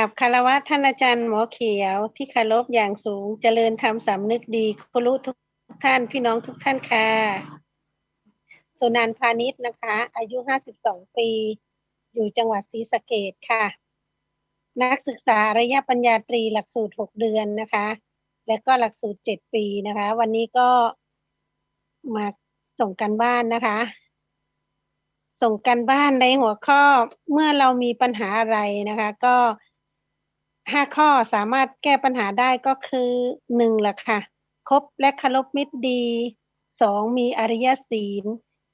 ราบคารวะท่านอาจารย์หมอเขียวที่คารพอย่างสูงเจริญธรรมสำนึกดีครุทุกท่านพี่น้องทุกท่านค่ะสุนันพาณิชย์นะคะ อายุ 52 ปี อยู่จังหวัดศรีสะเกดค่ะ นักศึกษาระยะปัญญาตรีหลักสูตร 6 เดือนนะคะ และก็หลักสูตร 7 ปีนะคะ วันนี้ก็มาส่งกันบ้านนะคะ ส่งกันบ้านในหัวข้อเมื่อเรามีปัญหาอะไรนะคะ ก็ ห้าข้อสามารถแก้ปัญหาได้ก็คือหนึ่งแหละค่ะ คบและคารพมิตรดีสองมีอริยศีล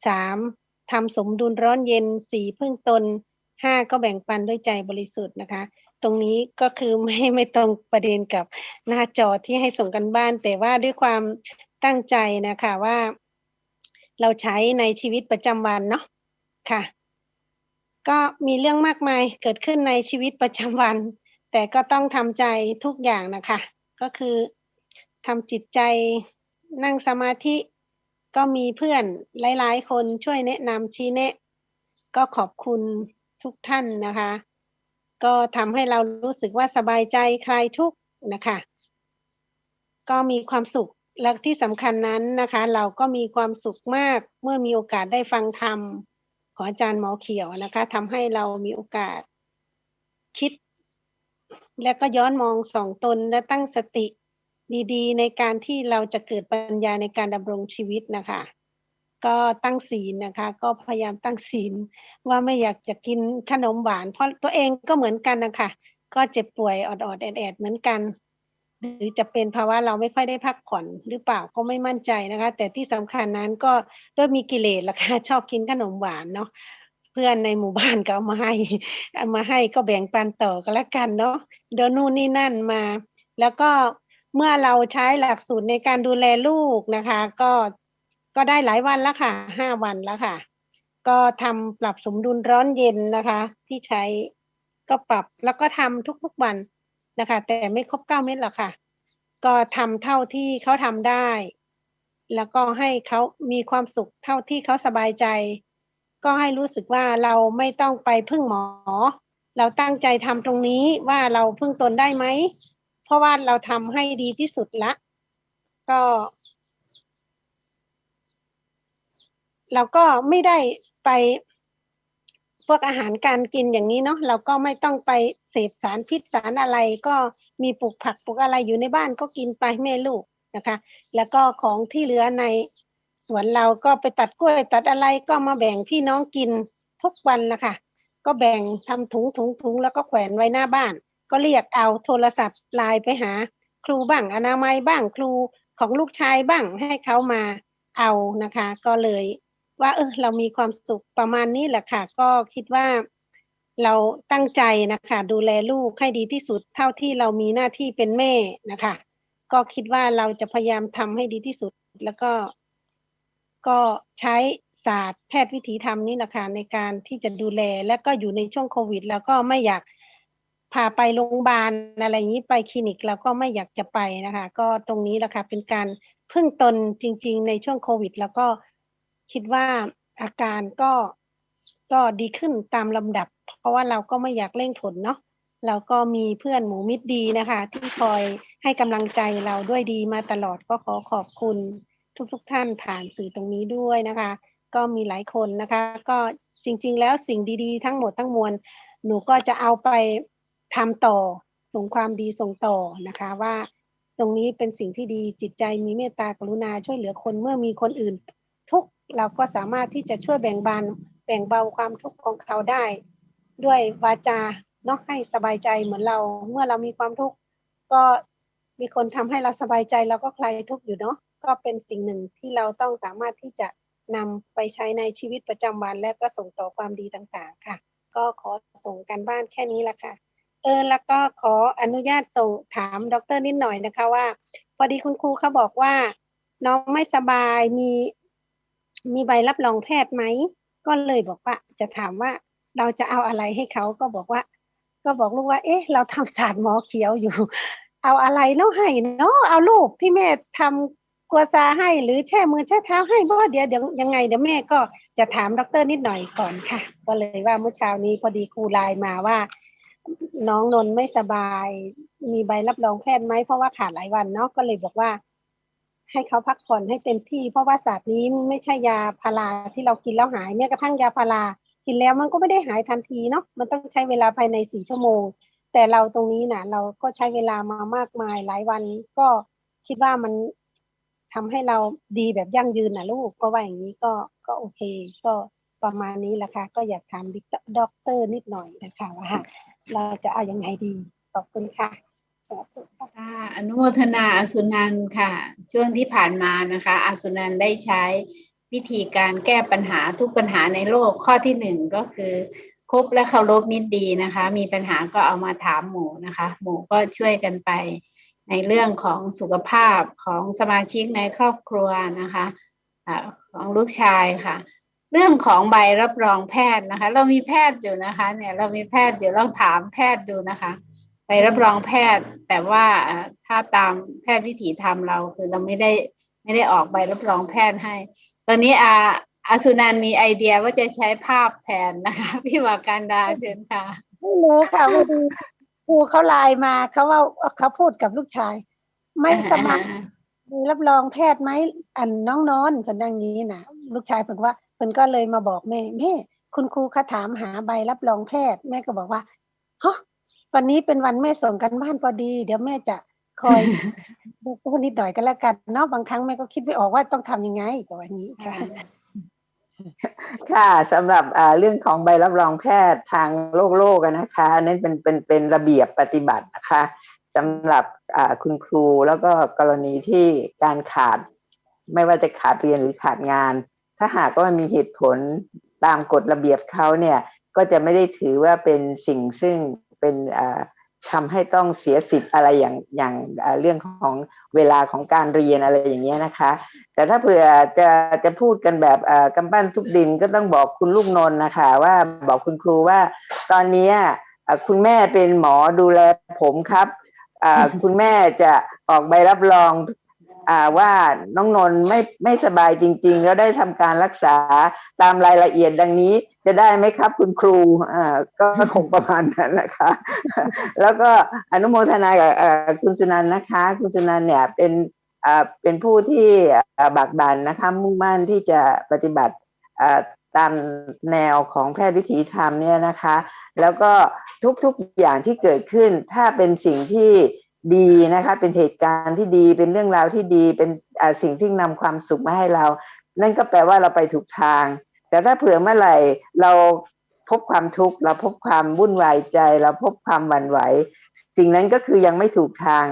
สามทำสมดุลร้อนเย็นสี่พึ่งตนห้าก็แบ่งปันด้วยใจบริสุทธิ์นะคะ ตรงนี้ก็คือไม่ไม่ตรงประเด็นกับหน้าจอที่ให้ส่งกันบ้าน แต่ว่าด้วยความตั้งใจนะคะว่า เราใช้ในชีวิตประจำวันเนาะค่ะ ก็มีเรื่องมากมายเกิดขึ้นในชีวิตประจำวัน แต่ก็ต้องทำใจทุกอย่างนะคะ ก็คือทำจิตใจนั่งสมาธิก็มีเพื่อนหลาย ๆ คนช่วยแนะนำชี้แนะ ก็ขอบคุณทุกท่านนะคะ ก็ทำให้เรารู้สึกว่าสบายใจคลายทุกข์นะคะ ก็มีความสุขและที่สำคัญนั้นนะคะ เราก็มีความสุขมากเมื่อมีโอกาสได้ฟังธรรมของอาจารย์หมอเขียวนะคะทำให้เรามีโอกาสคิด และก็ย้อนมองสองตนและตั้งสติดีๆ ในการที่เราจะเกิดปัญญาในการดำรงชีวิตนะคะ ก็ตั้งศีลนะคะ ก็พยายามตั้งศีลว่าไม่อยากจะกินขนมหวาน เพราะตัวเองก็เหมือนกันนะคะก็เจ็บป่วยออดๆแอดๆเหมือนกัน หรือจะเป็นภาวะเราไม่ค่อยได้พักผ่อนหรือเปล่าก็ไม่มั่นใจนะคะ แต่ที่สำคัญนั้นก็ด้วยมีกิเลสล่ะค่ะชอบกินขนมหวานเนาะ พื่อนในหมู่บ้านก็เอามาให้เอามาให้ก็แบ่งปันต่อกันละกันเนาะเดี๋ยวนู่นนี่นั่นมา แล้วก็เมื่อเราใช้หลักสูตรในการดูแลลูกนะคะ ก็ก็ได้หลายวันแล้วค่ะห้าวันแล้วค่ะ ก็ทำปรับสมดุลร้อนเย็นนะคะ ที่ใช้ก็ปรับแล้วก็ทำทุกๆวันนะคะ แต่ไม่ครบเก้าเม็ดหรอกค่ะ ก็ทำเท่าที่เขาทำได้ แล้วก็ให้เขามีความสุขเท่าที่เขาสบายใจ ก็ให้รู้สึกว่าเราไม่ต้องไปพึ่งหมอ เราตั้งใจทำตรงนี้ว่าเราพึ่งตนได้ไหม เพราะว่าเราทำให้ดีที่สุดละ ก็ เราก็ไม่ได้ไปพวกอาหารการกินอย่างนี้เนาะเราก็ไม่ต้องไปเสพสารพิษสารอะไรก็มีปลูกผักปลูกอะไรอยู่ในบ้านก็กินไปแม่ลูกนะคะ แล้วก็ของที่เหลือใน สวนเราก็ไปตัดกล้วยตัดอะไรก็มาแบ่งพี่น้องกินทุกวันนะคะก็แบ่งทำถุงถุงถุงแล้วก็แขวนไว้หน้าบ้าน ก็เรียกเอาโทรศัพท์ไลน์ไปหา ครูบ้างอนามัยบ้างครูของลูกชายบ้างให้เขามาเอานะคะ ก็เลยว่าเออเรามีความสุขประมาณนี้แหละค่ะ ก็คิดว่าเราตั้งใจนะคะ ดูแลลูกให้ดีที่สุดเท่าที่เรามีหน้าที่เป็นแม่นะคะ ก็คิดว่าเราจะพยายามทำให้ดีที่สุดแล้วก็ ก็ใช้ศาสตร์แพทย์วิถีธรรมนี่แหละค่ะในการที่จะดูแลและก็อยู่ในช่วงโควิด แล้วก็ไม่อยากพาไปโรงพยาบาลอะไรอย่างนี้ไปคลินิกเราก็ไม่อยากจะไปนะคะ ก็ตรงนี้แหละค่ะเป็นการพึ่งตนจริง ๆ ในช่วงโควิด แล้วก็คิดว่าอาการก็ก็ดีขึ้นตามลำดับ เพราะว่าเราก็ไม่อยากเร่งผลเนาะเราก็มีเพื่อนหมูมิตรดีนะคะ ที่คอยให้กำลังใจเราด้วยดีมาตลอดก็ขอขอบคุณ ทุกๆทท่านผ่านสื่อตรงนี้ด้วยนะคะ ก็มีหลายคนนะคะ ก็จริง ๆ แล้วสิ่งดีๆ ทั้งหมดทั้งมวล หนูก็จะเอาไปทำต่อส่งความดีส่งต่อนะคะว่าตรงนี้เป็นสิ่งที่ดีจิตใจมีเมตตากรุณาช่วยเหลือคนเมื่อมีคนอื่น ทุกเราก็สามารถที่จะช่วยแบ่งบานแบ่งเบาความทุกข์ของเขาได้ ด้วยวาจาเนาะให้สบายใจเหมือนเราเมื่อเรามีความทุกข์ก็มีคนทำให้เราสบายใจเราก็คลายทุกข์อยู่เนาะ ก็เป็นสิ่งหนึ่งที่เราต้องสามารถที่จะนำไปใช้ในชีวิตประจำวันและก็ส่งต่อความดีต่างๆค่ะ ก็ขอส่งกันบ้านแค่นี้ละค่ะ เออแล้วก็ขออนุญาตส่งถามดรนิดหน่อยนะคะว่า พอดีคุณครูเขาบอกว่า น้องไม่สบายมีมีใบรับรองแพทย์ไหม ก็เลยบอกว่าจะถามว่าเราจะเอาอะไรให้เขาก็บอกว่า ก็บอกลูกว่า เอ๊ะ เราทำศาสตร์หมอเขียวอยู่ เอาอะไรเนาะให้เนาะเอาลูกที่แม่ทำกัวซาให้หรือแช่มือแช่เท้าให้บ่เดี๋ยวเดี๋ยวยังไงเดี๋ยวแม่ก็จะถามดรนิดหน่อยก่อนค่ะ ก็เลยว่าเมื่อเช้านี้พอดีครูไลน์มาว่า น้องนนท์ไม่สบาย มีใบรับรองแพทย์ไหมเพราะว่าขาดหลายวันเนาะก็เลยบอกว่า ให้เขาพักผ่อนให้เต็มที่ เพราะว่าศาสตร์นี้ไม่ใช่ยาพาราที่เรากินแล้วหายแม้กระทั่งยาพารากินแล้วมันก็ไม่ได้หายทันทีเนาะมันต้องใช้เวลาภายในสี่ชั่วโมง แต่เราตรงนี้นะเราก็ใช้เวลามามากมายหลายวันก็คิดว่ามัน ทำให้เราดีแบบยั่งยืนนะลูกก็ว่าอย่างนี้ก็ก็โอเค ก็ประมาณนี้แหละค่ะก็อยากถามด็อกเตอร์นิดหน่อยนะคะว่าเราจะเอาอยังไงดีขอบคุณค่ะค่ะอนุโมทนาอสุนันค่ะ ช่วงที่ผ่านมานะคะอสุนันได้ใช้วิธีการแก้ปัญหาทุกปัญหาในโลกข้อที่หนึ่งก็คือคบและเคารพมิตรดีนะคะ มีปัญหาก็เอามาถามหมูนะคะ หมูก็ช่วยกันไป ในเรื่องของสุขภาพของสมาชิกในครอบครัวนะคะอาของลูกชายค่ะ เรื่องของใบรับรองแพทย์นะคะ เรามีแพทย์อยู่นะคะเนี่ยเรามีแพทย์เดี๋ยวลองถามแพทย์ดูนะคะไปรับรองแพทย์ แต่ว่าถ้าตามแพทย์วิถีธรรมเราคือเราไม่ได้ไม่ได้ออกใบรับรองแพทย์ให้ ตอนนี้อาอาสุนันมีไอเดียว่าจะใช้ภาพแทนนะคะ พี่วาการดาเชิญค่ะไม่รู้ค่ะพอดี ครูเขาไลน์มาเขาว่าเขาพูดกับลูกชาย ไม่สมัครมีรับรองแพทย์ไหมอันน้องนอนเพิ่นดังนี้นะลูกชายเพิ่นว่าเพิ่นก็เลยมาบอกแม่แม่คุณครูเขาถามหาใบรับรองแพทย์แม่ก็บอกว่าฮะวันนี้เป็นวันแม่ส่งกันบ้านพอดี เดี๋ยวแม่จะคอยดูพูดนิดหน่อยก็แล้วกันเนาะบางครั้งแม่ก็คิดไม่ออกว่าต้องทำยังไงก็ว่าอย่างนี้ค่ะ ค่ะสำหรับเรื่องของใบรับรองแพทย์ทางโลกโลกนะคะอันนั่นเป็นเป็นเป็นระเบียบปฏิบัตินะคะสำหรับคุณครูแล้วก็กรณีที่การขาด ไม่ว่าจะขาดเรียนหรือขาดงาน ถ้าหากว่ามีเหตุผลตามกฎระเบียบเขาเนี่ยก็จะไม่ได้ถือว่าเป็นสิ่งซึ่งเป็น อ่าทำให้ต้องเสียสิทธิ์อะไรอย่างอย่างอ่าเรื่องของเวลาของการเรียนอะไรอย่างเงี้ยนะคะ แต่ถ้าเผื่อจะจะพูดกันแบบเอ่อกำปั้นทุบดินก็ต้องบอกคุณลูกนนท์นะคะว่าบอกคุณครูว่า ตอนเนี้ยเอ่อคุณแม่เป็นหมอดูแลผมครับอ่าคุณแม่จะออกใบรับรองอ่าว่าน้องนนท์ไม่ไม่สบายจริง ๆ แล้วได้ทำการรักษาตามรายละเอียดดังนี้ จะได้ไหมครับคุณครูอ่าก็คงประมาณนั้นนะคะ แล้วก็อนุโมทนากับคุณสุนันนะคะ คุณสุนันเนี่ยเป็นอ่าเป็นผู้ที่อ่าบักบันนะคะมุ่งมั่นที่จะปฏิบัติอ่าตามแนวของแพทย์วิถีธรรมเนี่ยนะคะ แล้วก็ทุกๆอย่างที่เกิดขึ้น ถ้าเป็นสิ่งที่ดีนะคะ เป็นเหตุการณ์ที่ดีเป็นเรื่องราวที่ดีเป็นอ่าสิ่งที่นำความสุขมาให้เรา นั่นก็แปลว่าเราไปถูกทาง แต่ถ้าเผื่อเมื่อไหร่เราพบความทุกข์เราพบความวุ่นวายใจ เราพบความหวั่นไหว สิ่งนั้นก็คือยังไม่ถูกทาง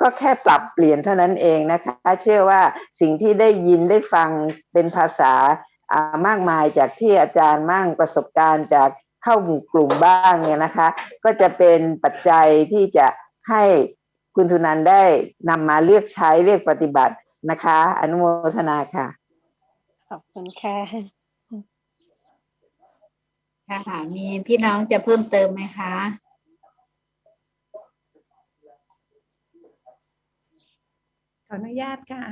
ก็แค่ปรับเปลี่ยนเท่านั้นเองนะคะ เชื่อว่าสิ่งที่ได้ยินได้ฟังเป็นภาษาอ่ามากมายจากที่อาจารย์มั่งประสบการณ์จากเข้าหมู่กลุ่มบ้างเนี่ยนะคะ ก็จะเป็นปัจจัยที่จะให้คุณทุนันได้นำมาเลือกใช้เลือกปฏิบัตินะคะ อนุโมทนาค่ะ ขอบคุณค่ะ ค่ะ มีพี่น้องจะเพิ่มเติมไหมคะ ขออนุญาตค่ะ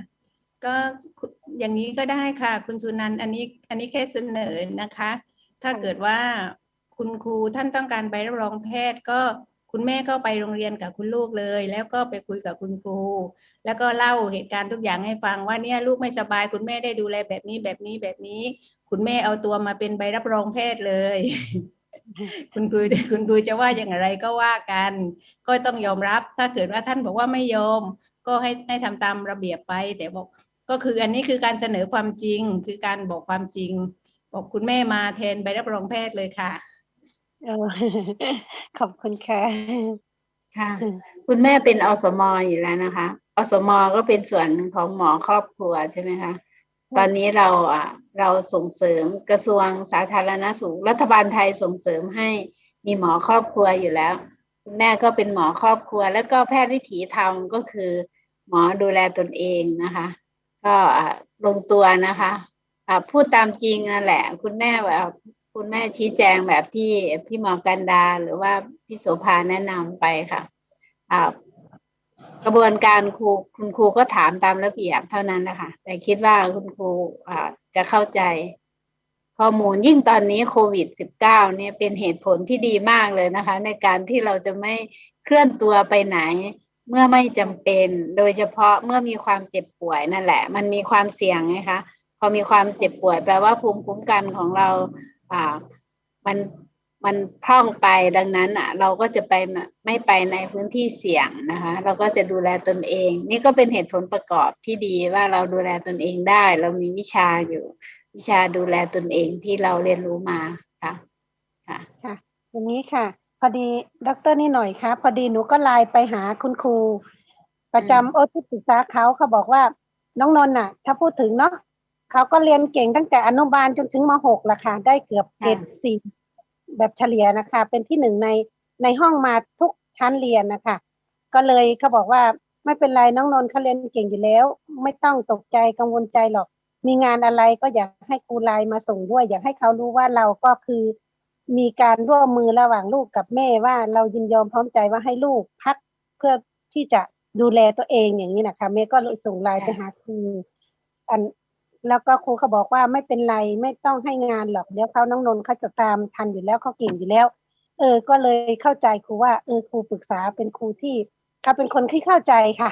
ก็คุอย่างนี้ก็ได้ค่ะ คุณสุนันท์อันนี้อันนี้แค่เสนอนะคะ ถ้าเกิดว่าคุณครูท่านต้องการใบรับรองแพทย์ก็ คุณแม่ก็ไปโรงเรียนกับคุณลูกเลย แล้วก็ไปคุยกับคุณครู แล้วก็เล่าเหตุการณ์ทุกอย่างให้ฟังว่าเนี่ยลูกไม่สบายคุณแม่ได้ดูแลแบบนี้แบบนี้แบบนี้ คุณแม่เอาตัวมาเป็นใบรับรองแพทย์เลย คุณครูคุณครูจะว่าอย่างไรก็ว่ากัน ก็ต้องยอมรับ ถ้าเกิดว่าท่านบอกว่าไม่ยอม ก็ให้ให้ทำตามระเบียบไป แต่บอกก็คืออันนี้คือการเสนอความจริงคือการบอกความจริง บอกคุณแม่มาแทนใบรับรองแพทย์เลยค่ะ เออขอบคุณค่ะค่ะ คุณแม่เป็นอสมอยู่แล้วนะคะอสมก็เป็นส่วนหนึ่งของหมอครอบครัวใช่ไหมคะตอนนี้เราอะเราส่งเสริมกระทรวงสาธารณสุข รัฐบาลไทยส่งเสริมให้มีหมอครอบครัวอยู่แล้วคุณแม่ก็เป็นหมอครอบครัว แล้วก็แพทย์วิถีธรรมก็คือ หมอดูแลตนเองนะคะ ก็อะลงตัวนะคะอะพูดตามจริงนั่นแหละ คุณแม่แบบ คุณแม่ชี้แจงแบบที่พี่หมอกันดา หรือว่าพี่โสภาแนะนำไปค่ะอ่ากระบวนการครูคุณครูก็ถามตามระเบียบเท่านั้นนะคะแต่คิดว่าคุณครูอ่าจะเข้าใจข้อมูลยิ่งตอนนี้โควิด -19 เนี่ยเป็นเหตุผลที่ดีมากเลยนะคะ ในการที่เราจะไม่เคลื่อนตัวไปไหน เมื่อไม่จำเป็น โดยเฉพาะเมื่อมีความเจ็บป่วยนั่นแหละ มันมีความเสี่ยงไงคะพอมีความเจ็บป่วยแปลว่าภูมิคุ้มกันของเรา อ่า มันมันพร่องไปดังนั้นอะ เราก็จะไปไม่ไม่ไปในพื้นที่เสี่ยงนะคะ เราก็จะดูแลตนเอง นี่ก็เป็นเหตุผลประกอบที่ดีว่าเราดูแลตนเองได้ เรามีวิชาอยู่ วิชาดูแลตนเองที่เราเรียนรู้มาค่ะค่ะอย่างนี้ค่ะ พอดีดรนี่หน่อยค่ะพอดีหนูก็ไลน์ไปหาคุณครู ประจำโอที่ปรึกษาเขาเขาบอกว่าน้องนนท์น่ะ ถ้าพูดถึงเนาะ เขาก็เรียนเก่งตั้งแต่อนุบาลจนถึงมหกละค่ะ ได้เกือบเกรดสี่แบบเฉลี่ยนะคะ เป็นที่หนึ่งในในห้องมาทุกชั้นเรียนนะคะ ก็เลยเขาบอกว่าไม่เป็นไรน้องนนท์เขาเรียนเก่งอยู่แล้ว ไม่ต้องตกใจกังวลใจหรอก มีงานอะไรก็อยากให้ครูไลน์มาส่งด้วย อยากให้เขารู้ว่าเราก็คือ มีการร่วมมือระหว่างลูกกับแม่ว่าเรายินยอมพร้อมใจว่าให้ลูกพักเพื่อที่จะดูแลตัวเองอย่างนี้นะคะแม่ก็เลยส่งไลน์ไปหาครูอัน แล้วก็ครูเขาบอกว่าไม่เป็นไรไม่ต้องให้งานหรอกเดี๋ยวเขาน้องนนท์เขาจะตามทันอยู่แล้วเขาเก่งอยู่แล้ว เออ ก็เลยเข้าใจครูว่าเออครูปรึกษาเป็นครูที่เขาเป็นคนที่เข้าใจค่ะ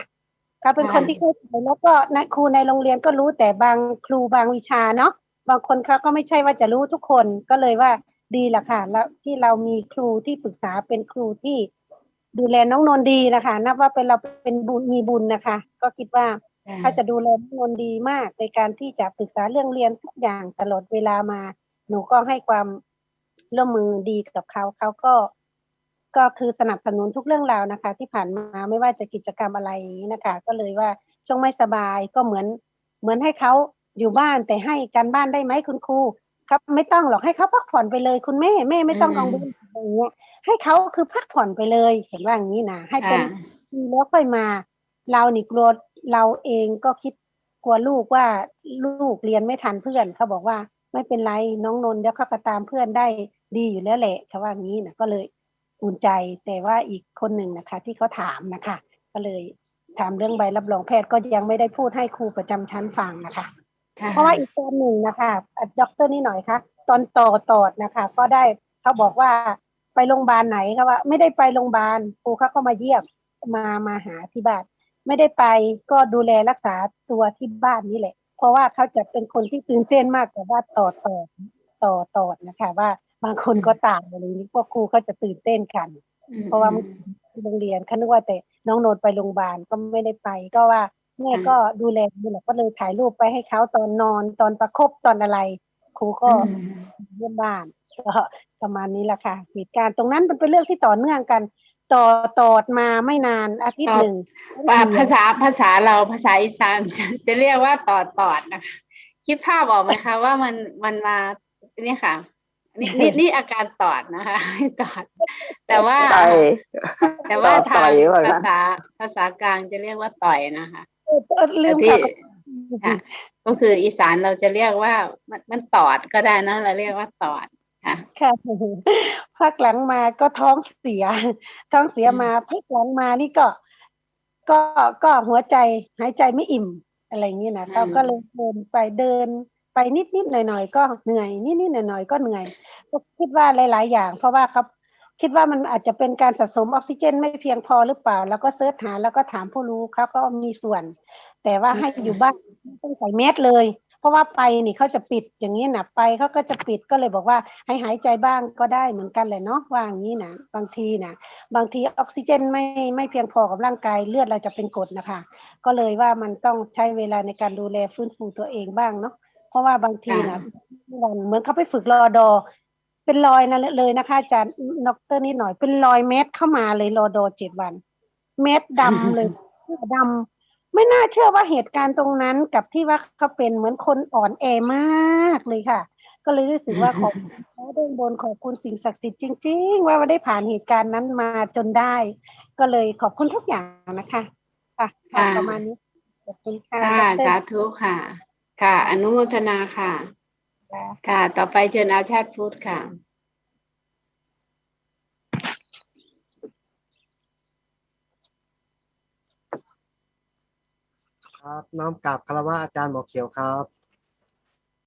เขาเป็นคนที่เข้าใจแล้วก็นครูในโรงเรียนก็รู้แต่บางครูบางวิชาเนาะบางคนเขาก็ไม่ใช่ว่าจะรู้ทุกคนก็เลยว่าดีละค่ะ แล้วที่เรามีครูที่ปรึกษาเป็นครูที่ดูแลน้องนนท์ดีนะคะ นับว่าเป็นเราเป็นบุญมีบุญนะคะ ก็คิดว่า เขาจะดูแลน้องนนท์ดีมากในการที่จะปรึกษาเรื่องเรียนทุกอย่างตลอดเวลามา หนูก็ให้ความร่วมมือดีกับเขาเขาก็ก็คือสนับสนุนทุกเรื่องราวนะคะ ที่ผ่านมาไม่ว่าจะกิจกรรมอะไรอย่างนี้นะคะ ก็เลยว่าช่วงไม่สบายก็เหมือน เหมือนให้เขาอยู่บ้านแต่ให้การบ้านได้ไหมคุณครูครับไม่ต้องหรอกให้เขาพักผ่อนไปเลยคุณแม่แม่ไม่ต้องกังวลอะไรอย่างเงี้ยให้เขาคือพักผ่อนไปเลยเห็นว่าอย่างนี้นะให้เป็นค่ะทีแล้วค่อยมา เรานี่กลัว เราเองก็คิดกลัวลูกว่าลูกเรียนไม่ทันเพื่อนเขาบอกว่าไม่เป็นไรน้องนนท์เดี๋ยวเขาก็ตามเพื่อนได้ดีอยู่แล้วแหละเขาว่างี้นะก็เลยอุ่นใจแต่ว่าอีกคนหนึ่งนะคะ ที่เขาถามนะคะ ก็เลยถามเรื่องใบรับรองแพทย์ก็ยังไม่ได้พูดให้ครูประจำชั้นฟังนะคะค่ะเพราะว่าอีกตอนหนึ่งนะคะด็อกเตอร์นี่หน่อยคะตอนต่อตอดนะคะ ก็ได้เขาบอกว่าไปโรงพยาบาลไหนเขาว่า ไม่ได้ไปโรงพยาบาลครูเขาก็มาเยี่ยมมามาหาที่บ้าน ไม่ได้ไปก็ดูแลรักษาตัวที่บ้านนี่แหละ เพราะว่าเขาจะเป็นคนที่ตื่นเต้นมากกว่าว่าต่อต่อต่อตอดนะคะ ว่าบางคนก็ต่างอะไรนี้พวกครูเขาจะตื่นเต้นกัน เพราะว่าที่โรงเรียนเขานึกว่าแต่น้องโนดไปโรงพยาบาลก็ไม่ได้ไป ก็ว่าแม่ก็ดูแลนี่แหละก็เลยถ่ายรูปไปให้เขาตอนนอนตอนประคบตอนอะไร ครูก็อืมเยี่ยมบ้านก็ประมาณนี้แหละค่ะเหตุการณ์ตรงนั้นมันเป็นเรื่องที่ต่อเนื่องกัน ต่อตอดมาไม่นานอาทิตย์หนึ่งว่าภาษาภาษาเราภาษาอีสานจะจะเรียกว่าตอดตอดนะคะคิดภาพออกไหมคะ ว่ามันมันมาเนี่ยค่ะนี่นี่นี่อาการตอดนะคะไม่ตอด แต่ว่าไปแต่ว่าต่อทางต่อยว่าภาษาภาษากลางจะเรียกว่าต่อยนะคะเออเออลืมที่ค่ะค่ะก็คืออีสานเราจะเรียกว่ามันมันตอดก็ได้นะเราเรียกว่าตอด ค่ะค่ะพักหลังมาก็ท้องเสีย ท้องเสียอืมมาพักหลังมานี่ก็ ก็ก็หัวใจหายใจไม่อิ่มอะไรอย่างนี้นะเขาก็เลยเดินไปเดินไปนิดนิดหน่อยหน่อยๆก็เหนื่อยนิดนิดหน่อยหน่อยๆก็เหนื่อยก็คิดว่าหลาย ๆ อย่าง เพราะว่าครับคิดว่ามันอาจจะเป็นการสะสมออกซิเจน ไม่เพียงพอหรือเปล่า แล้วก็เสิร์ชหาแล้วก็ถามผู้รู้เขาก็มีส่วน แต่ว่าให้อยู่บ้านไม่ต้องใส่แมสเลย เพราะว่าไปนี่เขาจะปิดอย่างนี้นะไปเขาก็จะปิดก็เลยบอกว่าให้หายใจบ้างก็ได้เหมือนกันแหละเนาะว่าอย่างนี้นะบางทีนะบางทีออกซิเจนไม่ไม่เพียงพอกับร่างกายเลือดเราจะเป็นกรดนะคะ ก็เลยว่ามันต้องใช้เวลาในการดูแลฟื้นฟูตัวเองบ้างเนาะเพราะว่าบางทีนะเหมือนเขาไปฝึกรอดอเป็นรอยนั่นเลยนะคะอาจารย์นอกเตอร์นิดหน่อยเป็นรอยเม็ดเข้ามาเลยรอดอเจ็ดวัน เม็ดดำเลยดำ ไม่น่าเชื่อว่าเหตุการณ์ตรงนั้นกับที่ว่าเขาเป็นเหมือนคนอ่อนแอมากเลยค่ะ ก็เลยรู้สึกว่าขอบคุณพระเบื้องบนขอบคุณสิ่งศักดิ์สิทธิ์จริง ๆ ว่าได้ผ่านเหตุการณ์นั้นมาจนได้ ก็เลยขอบคุณทุกอย่างนะคะค่ะค่ะค่ะประมาณนี้ขอบคุณค่ะค่ะดรสาธุค่ะ ค่ะ อนุโมทนาค่ะ ค่ะ ต่อไปเชิญอาชาติพุทธค่ะ ครับ น้อมกราบคารวะอาจารย์หมอเขียวครับ